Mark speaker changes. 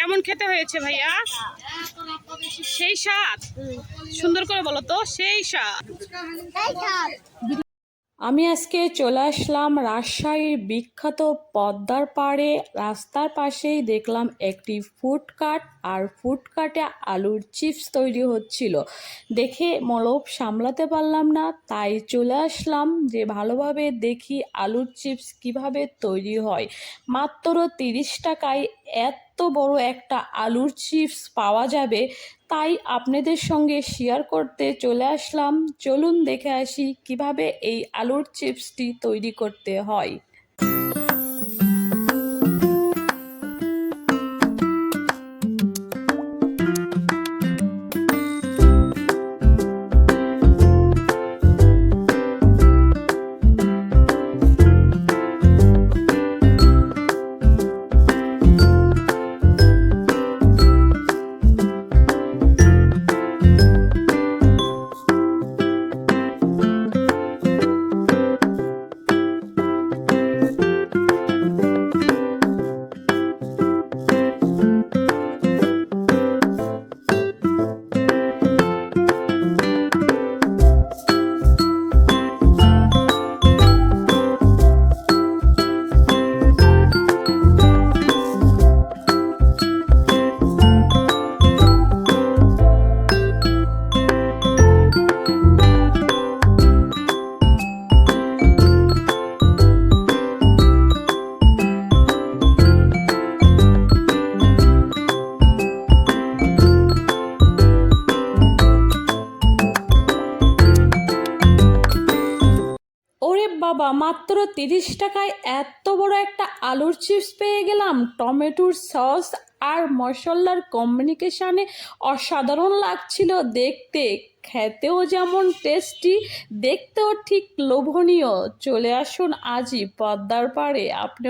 Speaker 1: কেমন খেতে হয়েছে ভাইয়া? সেই স্বাদ। সুন্দর করে বলো তো, সেই স্বাদ। আমি আজকে চলে আসলাম রাজশাহীর বিখ্যাত পদ্মার পাড়ে। রাস্তার পাশেই দেখলাম একটি ফুডকার্ট আর ফুডকার্টে আলুর চিপস তৈরি হচ্ছিল। দেখে মলব সামলাতে পারলাম না, তাই চলে আসলাম যে ভালোভাবে দেখি আলুর চিপস কীভাবে তৈরি হয়। মাত্র তিরিশ টাকায় এত বড় একটা আলুর চিপস পাওয়া যাবে, তাই আপনাদের সঙ্গে শেয়ার করতে চলে আসলাম। চলুন দেখে আসি কীভাবে এই আলুর চিপসটি তৈরি করতে হয়। বাবা, মাত্র তিরিশ টাকায় এত বড় একটা আলুর চিপস পেয়ে গেলাম। টমেটোর সস আর মশলার কম্বিনিকেশানে অসাধারণ লাগছিল দেখতে। খেতেও যেমন টেস্টি দেখতেও ঠিক লোভনীয়। চলে আসুন আজই পদ্মার পাড়ে। আপনিও